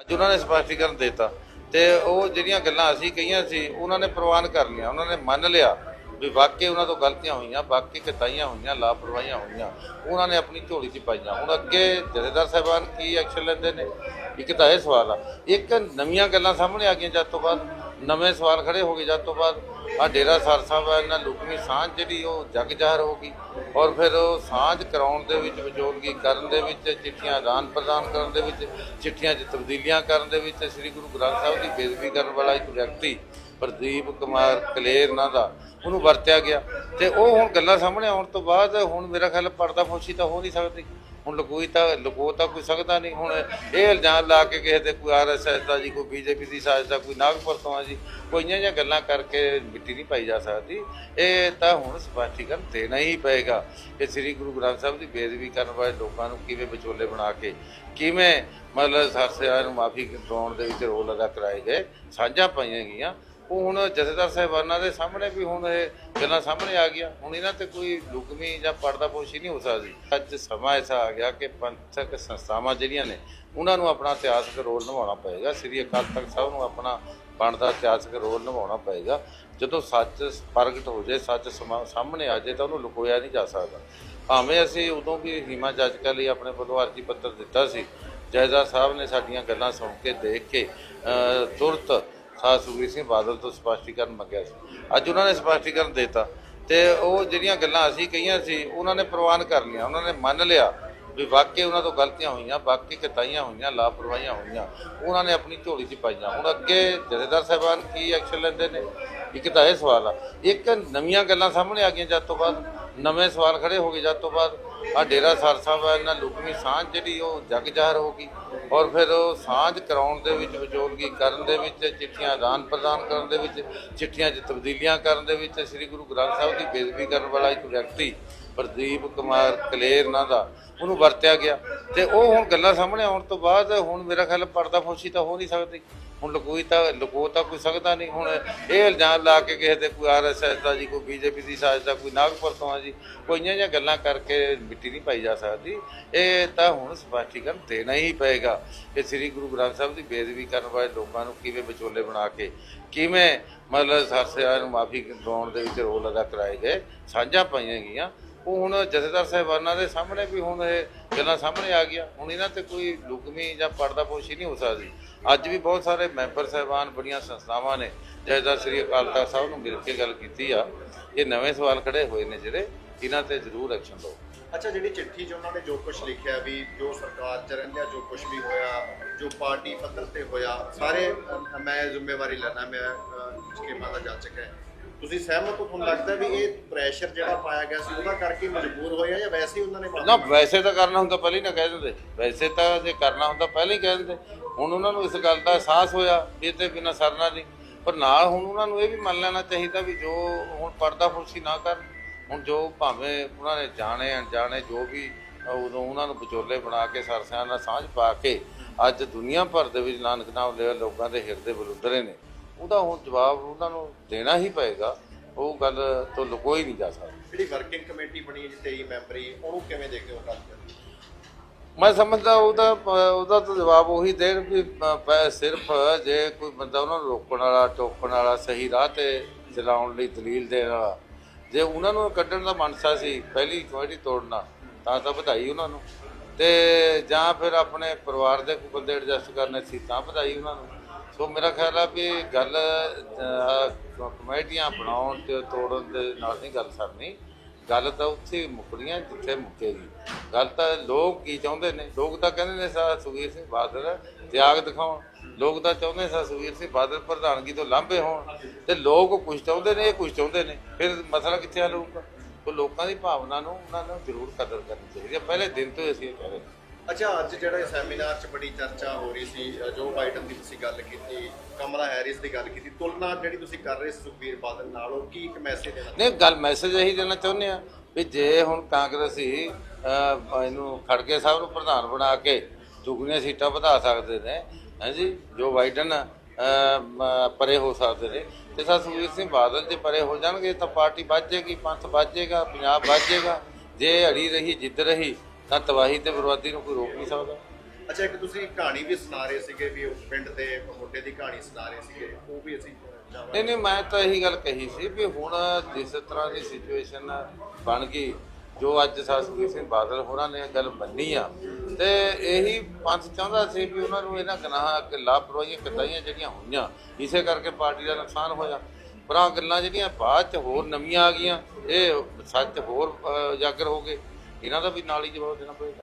ਅੱਜ ਉਹਨਾਂ ਨੇ ਸਪਸ਼ਟੀਕਰਨ ਦਿੱਤਾ ਤੇ ਉਹ ਜਿਹੜੀਆਂ ਗੱਲਾਂ ਅਸੀਂ ਕਹੀਆਂ ਸੀ, ਉਹਨਾਂ ਨੇ ਪ੍ਰਵਾਨ ਕਰ ਲਿਆ ਉਹਨਾਂ ਨੇ ਮੰਨ ਲਿਆ ਵੀ ਵਾਕਈ ਉਹਨਾਂ ਤੋਂ ਗਲਤੀਆਂ ਹੋਈਆਂ, ਵਾਕਈ ਕਤਾਈਆਂ ਹੋਈਆਂ, ਲਾਪਰਵਾਹੀਆਂ ਹੋਈਆਂ, ਉਹਨਾਂ ਨੇ ਆਪਣੀ ਝੋਲੀ 'ਚ ਪਾਈਆਂ। ਹੁਣ ਅੱਗੇ ਜਥੇਦਾਰ ਸਾਹਿਬਾਨ ਕੀ ਐਕਸ਼ਨ ਲੈਂਦੇ ਨੇ? ਇੱਕ ਤਾਂ ਇਹ ਸਵਾਲ ਆ, ਇੱਕ ਨਵੀਆਂ ਗੱਲਾਂ ਸਾਹਮਣੇ ਆ ਗਈਆਂ ਜਦ ਤੋਂ ਬਾਅਦ, ਨਵੇਂ ਸਵਾਲ ਖੜੇ ਹੋ ਗਏ ਜਦ ਤੋਂ ਬਾਅਦ ਆ ਡੇਰਾ ਸਰ ਸਾਹਿਬ ਇਹਨਾਂ ਲੁਕਵੀਂ ਸਾਂਝ ਜਿਹੜੀ ਉਹ ਜਗ ਜ਼ਾਹਰ ਹੋ ਗਈ। ਔਰ ਫਿਰ ਉਹ ਸਾਂਝ ਕਰਾਉਣ ਦੇ ਵਿੱਚ ਵਿਚੋਲਗੀ ਕਰਨ ਦੇ ਵਿੱਚ, ਚਿੱਠੀਆਂ ਆਦਾਨ ਪ੍ਰਦਾਨ ਕਰਨ ਦੇ ਵਿੱਚ, ਚਿੱਠੀਆਂ 'ਚ ਤਬਦੀਲੀਆਂ ਕਰਨ ਦੇ ਵਿੱਚ, ਸ੍ਰੀ ਗੁਰੂ ਗ੍ਰੰਥ ਸਾਹਿਬ ਦੀ ਬੇਦਬੀ ਕਰਨ ਵਾਲਾ ਇੱਕ ਵਿਅਕਤੀ ਪ੍ਰਦੀਪ ਕੁਮਾਰ ਕਲੇਰ ਨਾਂ ਦਾ, ਉਹਨੂੰ ਵਰਤਿਆ ਗਿਆ। ਤੇ ਉਹ ਹੁਣ ਗੱਲਾਂ ਸਾਹਮਣੇ ਆਉਣ ਤੋਂ ਬਾਅਦ ਹੁਣ ਮੇਰਾ ਖਿਆਲ ਪਰਦਾ ਫੋਸ਼ੀ ਤਾਂ ਹੋ ਨਹੀਂ ਸਕਦੀ। ਹੁਣ ਲਕੋਈ ਤਾਂ, ਲਕੋ ਤਾਂ ਕੋਈ ਸਕਦਾ ਨਹੀਂ। ਹੁਣ ਇਹ ਇਲਜ਼ਾਮ ਲਾ ਕੇ ਕਿਸੇ ਤੇ ਕੋਈ ਆਰਐਸਐਸ ਦਾ ਜੀ, ਕੋਈ ਬੀਜੇਪੀ ਦੀ ਸਾਜ਼ਿਸ਼ ਦਾ, ਕੋਈ ਨਾਗਪੁਰ ਤੋਂ ਆ ਜੀ ਕੋਈ ਇੰਨੀਆਂ ਜਿਹੀਆਂ ਗੱਲਾਂ ਕਰਕੇ ਮਿੱਟੀ ਨਹੀਂ ਪਾਈ ਜਾ ਸਕਦੀ। ਇਹ ਤਾਂ ਹੁਣ ਸਪਸ਼ਟੀਕਰਨ ਦੇਣਾ ਹੀ ਪਏਗਾ। ਕਿ ਸ੍ਰੀ ਗੁਰੂ ਗ੍ਰੰਥ ਸਾਹਿਬ ਦੀ ਬੇਦਬੀ ਕਰਨ ਵਾਲੇ ਲੋਕਾਂ ਨੂੰ ਕਿਵੇਂ ਵਿਚੋਲੇ ਬਣਾ ਕੇ, ਕਿਵੇਂ ਮਤਲਬ ਸਰਸਿਆਂ ਨੂੰ ਮਾਫੀ ਦਿਵਾਉਣ ਦੇ ਵਿੱਚ ਰੋਲ ਅਦਾ ਕਰਾਏ ਗਏ। ਸਾਂਝਾਂ ਪਾਈਆਂ ਗਈਆਂ। ਉਹ ਹੁਣ ਜਥੇਦਾਰ ਸਾਹਿਬਾਨਾਂ ਦੇ ਸਾਹਮਣੇ ਵੀ ਹੁਣ ਇਹ ਗੱਲਾਂ ਸਾਹਮਣੇ ਆ ਗਿਆ ਹੁਣ ਇਹਨਾਂ ਤੇ ਕੋਈ ਲੁਕਮੀ ਜਾਂ ਪਰਦਾਪੋਸ਼ੀ ਨਹੀਂ ਹੋ ਸਕਦੀ। ਅੱਜ ਸਮਾਂ ਐਸਾ ਆ ਗਿਆ ਕਿ ਪੰਥਕ ਸੰਸਥਾਵਾਂ ਜਿਹੜੀਆਂ ਨੇ ਉਹਨਾਂ ਨੂੰ ਆਪਣਾ ਇਤਿਹਾਸਕ ਰੋਲ ਨਿਭਾਉਣਾ ਪਏਗਾ। ਸ੍ਰੀ ਅਕਾਲ ਤਖਤ ਸਾਹਿਬ ਨੂੰ ਆਪਣਾ ਬਣਦਾ ਇਤਿਹਾਸਕ ਰੋਲ ਨਿਭਾਉਣਾ ਪਏਗਾ। ਜਦੋਂ ਸੱਚ ਪ੍ਰਗਟ ਹੋ ਜਾਏ ਸੱਚ ਸਮਾ- ਸਾਹਮਣੇ ਆ ਜਾਏ ਤਾਂ ਉਹਨੂੰ ਲੁਕੋਇਆ ਨਹੀਂ ਜਾ ਸਕਦਾ। ਭਾਵੇਂ ਅਸੀਂ ਉਦੋਂ ਵੀ ਹੀਮਾ ਜਾਚਕਾ ਲਈ ਆਪਣੇ ਵੱਲੋਂ ਅਰਜੀ ਪੱਤਰ ਦਿੱਤਾ ਸੀ ਜੈਦਾ ਸਾਹਿਬ ਨੇ ਸਾਡੀਆਂ ਗੱਲਾਂ ਸੁਣ ਕੇ ਦੇਖ ਕੇ ਅ, ਤੁਰਤ ਸਾਧ ਸੁਖਬੀਰ ਸਿੰਘ ਬਾਦਲ ਤੋਂ ਸਪਸ਼ਟੀਕਰਨ ਮੰਗਿਆ ਸੀ। ਅੱਜ ਉਹਨਾਂ ਨੇ ਸਪਸ਼ਟੀਕਰਨ ਦਿੱਤਾ ਤੇ ਉਹ ਜਿਹੜੀਆਂ ਗੱਲਾਂ ਅਸੀਂ ਕਹੀਆਂ ਸੀ, ਉਹਨਾਂ ਨੇ ਪ੍ਰਵਾਨ ਕਰ ਲਿਆ ਉਹਨਾਂ ਨੇ ਮੰਨ ਲਿਆ ਵੀ ਵਾਕਈ ਉਹਨਾਂ ਤੋਂ ਗਲਤੀਆਂ ਹੋਈਆਂ, ਵਾਕਈ ਕਿਤਾਈਆਂ ਹੋਈਆਂ, ਲਾਪਰਵਾਹੀਆਂ ਹੋਈਆਂ, ਉਹਨਾਂ ਨੇ ਆਪਣੀ ਝੋਲੀ 'ਚ ਪਾਈਆਂ। ਹੁਣ ਅੱਗੇ ਜਥੇਦਾਰ ਸਾਹਿਬਾਨ ਕੀ ਐਕਸ਼ਨ ਲੈਂਦੇ ਨੇ? ਇੱਕ ਤਾਂ ਇਹ ਸਵਾਲ ਆ, ਇੱਕ ਨਵੀਆਂ ਗੱਲਾਂ ਸਾਹਮਣੇ ਆ ਗਈਆਂ ਜਦ ਤੋਂ ਬਾਅਦ। ਨਵੇਂ ਸਵਾਲ ਖੜੇ ਹੋ ਗਏ, ਜਦ ਤੋਂ ਬਾਅਦ ਆ ਡੇਰਾ ਸਰ ਸਾਹਿਬ ਇਹਨਾਂ ਲੁਕਵੀਂ ਸਾਂਝ ਜਿਹੜੀ ਉਹ ਜਗ ਜ਼ਾਹਰ ਹੋ ਗਈ। ਔਰ ਫਿਰ ਉਹ ਸਾਂਝ ਕਰਾਉਣ ਦੇ ਵਿੱਚ ਵਿਚੋਲਗੀ ਕਰਨ ਦੇ ਵਿੱਚ, ਚਿੱਠੀਆਂ ਆਦਾਨ ਪ੍ਰਦਾਨ ਕਰਨ ਦੇ ਵਿੱਚ, ਚਿੱਠੀਆਂ 'ਚ ਤਬਦੀਲੀਆਂ ਕਰਨ ਦੇ ਵਿੱਚ, ਸ੍ਰੀ ਗੁਰੂ ਗ੍ਰੰਥ ਸਾਹਿਬ ਦੀ ਬੇਦਬੀ ਕਰਨ ਵਾਲਾ ਇੱਕ ਵਿਅਕਤੀ ਪ੍ਰਦੀਪ ਕੁਮਾਰ ਕਲੇਰ ਨਾਂ ਦਾ, ਉਹਨੂੰ ਵਰਤਿਆ ਗਿਆ। ਤੇ ਉਹ ਹੁਣ ਗੱਲਾਂ ਸਾਹਮਣੇ ਆਉਣ ਤੋਂ ਬਾਅਦ ਹੁਣ ਮੇਰਾ ਖਿਆਲ ਪਰਦਾ ਫੋਸ਼ੀ ਤਾਂ ਹੋ ਨਹੀਂ ਸਕਦੀ। ਹੁਣ ਲਕੋਈ ਤਾਂ, ਲਕੋ ਤਾਂ ਕੋਈ ਸਕਦਾ ਨਹੀਂ। ਹੁਣ ਇਹ ਇਲਜ਼ਾਮ ਲਾ ਕੇ ਕਿਸੇ ਤੇ ਕੋਈ ਆਰਐਸਐਸ ਦਾ ਜੀ, ਕੋਈ ਬੀਜੇਪੀ ਦੀ ਸਾਜ਼ਿਸ਼ ਦਾ, ਕੋਈ ਨਾਗਪੁਰ ਤੋਂ ਆ ਜੀ, ਕੋਈ ਇੰਨੀਆਂ ਜਿਹੀਆਂ ਗੱਲਾਂ ਕਰਕੇ ਮਿੱਟੀ ਨਹੀਂ ਪਾਈ ਜਾ ਸਕਦੀ। ਇਹ ਤਾਂ ਹੁਣ ਸਪਸ਼ਟੀਕਰਨ ਦੇਣਾ ਹੀ ਪਏਗਾ। ਕਿ ਸ੍ਰੀ ਗੁਰੂ ਗ੍ਰੰਥ ਸਾਹਿਬ ਦੀ ਬੇਦਬੀ ਕਰਨ ਵਾਲੇ ਲੋਕਾਂ ਨੂੰ ਕਿਵੇਂ ਵਿਚੋਲੇ ਬਣਾ ਕੇ, ਕਿਵੇਂ ਮਤਲਬ ਸਰਸਿਆਂ ਨੂੰ ਮਾਫੀ ਦਿਵਾਉਣ ਦੇ ਵਿੱਚ ਰੋਲ ਅਦਾ ਕਰਾਏ ਗਏ। ਸਾਂਝਾਂ ਪਾਈਆਂ ਗਈਆਂ। ਉਹ ਹੁਣ ਜਥੇਦਾਰ ਸਾਹਿਬਾਨਾਂ ਦੇ ਸਾਹਮਣੇ ਵੀ ਹੁਣ ਇਹ ਗੱਲਾਂ ਸਾਹਮਣੇ ਆ ਗਿਆ ਹੁਣ ਇਹਨਾਂ ਤੇ ਕੋਈ ਲੁਕਮੀ ਜਾਂ ਪਰਦਾਪੋਸ਼ੀ ਨਹੀਂ ਹੋ ਸਕਦੀ। ਅੱਜ ਵੀ ਬਹੁਤ ਸਾਰੇ ਮੈਂਬਰ ਸਾਹਿਬਾਨ ਬੜੀਆਂ ਸੰਸਥਾਵਾਂ ਨੇ ਜਥੇਦਾਰ ਸ੍ਰੀ ਅਕਾਲ ਤਖਤ ਸਾਹਿਬ ਨੂੰ ਮਿਲ ਕੇ ਗੱਲ ਕੀਤੀ ਆ। ਇਹ ਨਵੇਂ ਸਵਾਲ ਖੜੇ ਹੋਏ ਨੇ ਜਿਹੜੇ ਇਹਨਾਂ ਤੇ ਜ਼ਰੂਰ ਐਕਸ਼ਨ ਲਓ। ਅੱਛਾ ਜਿਹੜੀ ਚਿੱਠੀ 'ਚ ਉਹਨਾਂ ਨੇ ਜੋ ਕੁਝ ਲਿਖਿਆ ਵੀ ਜੋ ਸਰਕਾਰ 'ਚ ਰਹਿੰਦਿਆਂ ਜੋ ਕੁਝ ਵੀ ਹੋਇਆ ਜੋ ਪਾਰਟੀ ਪੱਧਰ ਤੇ ਹੋਇਆ ਸਾਰੇ ਮੈਂ ਜ਼ਿੰਮੇਵਾਰੀ ਲੈਣਾ ਮੈਂ ਅ, ਸਕੀਮਾਂ ਦਾ ਜਾਚਕ ਹੈ। ਤੁਸੀਂ ਸਹਿਮਤ ਹੋ? ਤੁਹਾਨੂੰ ਲੱਗਦਾ ਵੀ ਇਹ ਪ੍ਰੈਸ਼ਰ ਜਿਹੜਾ ਪਾਇਆ ਗਿਆ ਸੀ ਉਹਦਾ ਕਰਕੇ ਮਜਬੂਰ ਹੋਏ ਆ ਜਾਂ ਵੈਸੇ ਹੀ ਉਹਨਾਂ ਨੇ ਨਾ ਵੈਸੇ ਤਾਂ ਕਰਨਾ ਹੁੰਦਾ ਪਹਿਲਾਂ ਹੀ ਨਾ ਕਹਿ ਦਿੰਦੇ। ਵੈਸੇ ਤਾਂ ਜੇ ਕਰਨਾ ਹੁੰਦਾ ਪਹਿਲਾਂ ਹੀ ਕਹਿ ਦਿੰਦੇ। ਹੁਣ ਉਹਨਾਂ ਨੂੰ ਇਸ ਗੱਲ ਦਾ ਅਹਿਸਾਸ ਹੋਇਆ ਵੀ ਇਹ ਤੇ ਬਿਨਾਂ ਸਰਨਾ ਨਹੀਂ ਪਰ ਨਾਲ ਹੁਣ ਉਹਨਾਂ ਨੂੰ ਇਹ ਵੀ ਮੰਨ ਲੈਣਾ ਚਾਹੀਦਾ ਵੀ ਜੋ ਹੁਣ ਪਰਦਾ ਫੁਰਸੀ ਨਾ ਕਰਨ ਹੁਣ ਜੋ ਭਾਵੇਂ ਉਹਨਾਂ ਨੇ ਜਾਣੇ ਅਣਜਾਣੇ ਜੋ ਵੀ ਉਦੋਂ ਉਹਨਾਂ ਨੂੰ ਵਿਚੋਲੇ ਬਣਾ ਕੇ ਸਰਸਿਆਂ ਨਾਲ ਸਾਂਝ ਪਾ ਕੇ ਅੱਜ ਦੁਨੀਆ ਭਰ ਦੇ ਵਿੱਚ ਨਾਨਕ ਨਾਮ ਲੈ ਲੋਕਾਂ ਦੇ ਹਿਰਦੇ ਬਲੁੰਦਰੇ ਨੇ। ਉਹਦਾ ਹੁਣ ਜਵਾਬ ਉਹਨਾਂ ਨੂੰ ਦੇਣਾ ਹੀ ਪਏਗਾ ਉਹ ਗੱਲ ਤੋਂ ਲੁਕੋਈ ਨਹੀਂ ਜਾ ਸਕਦਾ। ਜਿਹੜੀ ਵਰਕਿੰਗ ਕਮੇਟੀ ਬਣੀ ਹੈ ਜੀ 23 ਮੈਂਬਰੀ ਉਹਨੂੰ ਕਿਵੇਂ ਦੇਖਦੇ ਹੋ ਕੱਲ੍ਹ ਮੈਂ ਸਮਝਦਾ ਉਹਦਾ ਉਹਦਾ ਤਾਂ ਜਵਾਬ ਉਹੀ ਦੇਣ ਵੀ ਸਿਰਫ ਜੇ ਕੋਈ ਬੰਦਾ ਉਹਨਾਂ ਨੂੰ ਰੋਕਣ ਵਾਲਾ ਟੋਕਣ ਵਾਲਾ ਸਹੀ ਰਾਹ ਤੇ ਚਲਾਉਣ ਲਈ ਦਲੀਲ ਦੇਣ ਵਾਲਾ ਜੇ ਉਹਨਾਂ ਨੂੰ ਕੱਢਣ ਦਾ ਮਨਸਾ ਸੀ ਪਹਿਲੀ ਕਮੇਟੀ ਤੋੜਨਾ ਤਾਂ ਤਾਂ ਵਧਾਈ ਉਹਨਾਂ ਨੂੰ। ਤੇ ਜਾਂ ਫਿਰ ਆਪਣੇ ਪਰਿਵਾਰ ਦੇ ਕੋਈ ਬੰਦੇ ਐਡਜਸਟ ਕਰਨੇ ਸੀ ਤਾਂ ਵਧਾਈ ਉਹਨਾਂ ਨੂੰ। ਸੋ ਮੇਰਾ ਖਿਆਲ ਆ ਵੀ ਗੱਲ ਕਮੇਟੀਆਂ ਬਣਾਉਣ ਤੇ ਤੋੜਨ ਦੇ ਨਾਲ ਨਹੀਂ ਗੱਲ ਸਰਨੀ। ਗੱਲ ਤਾਂ ਉੱਥੇ ਮੁੱਕਣੀ ਹੈ ਜਿੱਥੇ ਮੁੱਕੇਗੀ। ਗੱਲ ਤਾਂ ਲੋਕ ਕੀ ਚਾਹੁੰਦੇ ਨੇ? ਲੋਕ ਤਾਂ ਕਹਿੰਦੇ ਨੇ ਸਾ ਸੁਖਬੀਰ ਸਿੰਘ ਬਾਦਲ ਤਿਆਗ ਦਿਖਾਉਣ। ਲੋਕ ਤਾਂ ਚਾਹੁੰਦੇ ਸਾ ਸੁਖਬੀਰ ਸਿੰਘ ਬਾਦਲ ਪ੍ਰਧਾਨਗੀ ਤੋਂ ਲਾਂਭੇ ਹੋਣ। ਤੇ ਲੋਕ ਕੁਝ ਚਾਹੁੰਦੇ ਨੇ, ਇਹ ਕੁਝ ਚਾਹੁੰਦੇ ਨੇ। ਫਿਰ ਮਸਲਾ ਕਿੱਥੇ ਹੱਲ ਹੋਊਗਾ? ਉਹ ਲੋਕਾਂ ਦੀ ਭਾਵਨਾ ਨੂੰ ਉਹਨਾਂ ਨੂੰ ਜ਼ਰੂਰ ਕਦਰ ਕਰਨੀ ਚਾਹੀਦੀ ਹੈ। ਪਹਿਲੇ ਦਿਨ ਤੋਂ ਹੀ ਅਸੀਂ ਇਹ ਕਹਿ ਰਹੇ ਹਾਂ। ਅੱਛਾ, ਅੱਜ ਜਿਹੜਾ ਸੈਮੀਨਾਰ 'ਚ ਬੜੀ ਚਰਚਾ ਹੋ ਰਹੀ ਸੀ ਜੋ ਬਾਈਡਨ ਦੀ ਤੁਸੀਂ ਗੱਲ ਕੀਤੀ, ਕਮਲਾ ਹੈਰਿਸ ਦੀ ਗੱਲ ਕੀਤੀ, ਤੁਲਨਾ ਜਿਹੜੀ ਤੁਸੀਂ ਕਰ ਰਹੇ ਸੁਖਬੀਰ ਬਾਦਲ ਨਾਲ, ਉਹ ਕੀ ਇੱਕ ਮੈਸੇਜ ਦੇਣਾ ਨਹੀਂ, ਗੱਲ ਮੈਸੇਜ ਇਹੀ ਦੇਣਾ ਚਾਹੁੰਦੇ ਆ ਵੀ ਜੇ ਹੁਣ ਕਾਂਗਰਸੀ ਇਹਨੂੰ ਖੜਗੇ ਸਾਹਿਬ ਨੂੰ ਪ੍ਰਧਾਨ ਬਣਾ ਕੇ ਦੁਗਣੀਆਂ ਸੀਟਾਂ ਵਧਾ ਸਕਦੇ ਨੇ, ਹਾਂਜੀ, ਜੋ ਬਾਈਡਨ ਪਰੇ ਹੋ ਸਕਦੇ ਨੇ, ਤੇ ਸਾ ਸੁਖਬੀਰ ਸਿੰਘ ਬਾਦਲ ਜੇ ਪਰੇ ਹੋ ਜਾਣਗੇ ਤਾਂ ਪਾਰਟੀ ਵੱਧ ਜਾਏਗੀ, ਪੰਥ ਵੱਧ ਜਾਏਗਾ, ਪੰਜਾਬ ਵੱਧ ਜਾਏਗਾ, ਜੇ ਅੜੀ ਰਹੀ ਜਿੱਦ ਰਹੀ ਤਾਂ ਤਬਾਹੀ ਤੇ ਬਰਬਾਦੀ ਨੂੰ ਕੋਈ ਰੋਕ ਨਹੀਂ ਸਕਦਾ। ਅੱਛਾ ਇੱਕ ਤੁਸੀਂ ਕਹਾਣੀ ਵੀ ਸੁਣਾ ਰਹੇ ਸੀਗੇ ਵੀ ਉਸ ਪਿੰਡ ਦੇ ਮੁੰਡੇ ਦੀ ਕਹਾਣੀ ਸੁਣਾ ਰਹੇ ਸੀਗੇ ਉਹ ਵੀ ਅਸੀਂ। ਨਹੀਂ ਨਹੀਂ ਮੈਂ ਤਾਂ ਇਹੀ ਗੱਲ ਕਹੀ ਸੀ ਵੀ ਹੁਣ ਜਿਸ ਤਰ੍ਹਾਂ ਦੀ ਸਿਚੁਏਸ਼ਨ ਬਣ ਗਈ ਜੋ ਅੱਜ ਸਾਸਕੀ ਸਿੰਘ ਬਾਦਲ ਹੋਰਾਂ ਨੇ ਗੱਲ ਮੰਨੀ ਆ ਤੇ ਇਹੀ ਪੰਥ ਚਾਹੁੰਦਾ ਸੀ ਵੀ ਉਹਨਾਂ ਨੂੰ ਇਹਨਾਂ ਗਨਾਹਾਂ ਕਿ ਲਾਪਰਵਾਹੀਆਂ ਕਤਾਈਆਂ ਜਿਹੜੀਆਂ ਹੋਈਆਂ ਇਸੇ ਕਰਕੇ ਪਾਰਟੀ ਦਾ ਨੁਕਸਾਨ ਹੋਇਆ। ਪਰ ਆਹ ਗੱਲਾਂ ਜਿਹੜੀਆਂ ਬਾਅਦ ਚ ਹੋਰ ਨਵੀਆਂ ਆ ਗਈਆਂ ਇਹ ਸੱਚ ਹੋਰ ਅਹ, ਉਜਾਗਰ ਹੋ ਗਏ। ਇਹਨਾਂ ਦਾ ਵੀ ਨਾਲ ਹੀ ਜਵਾਬ ਦੇਣਾ ਪਏਗਾ।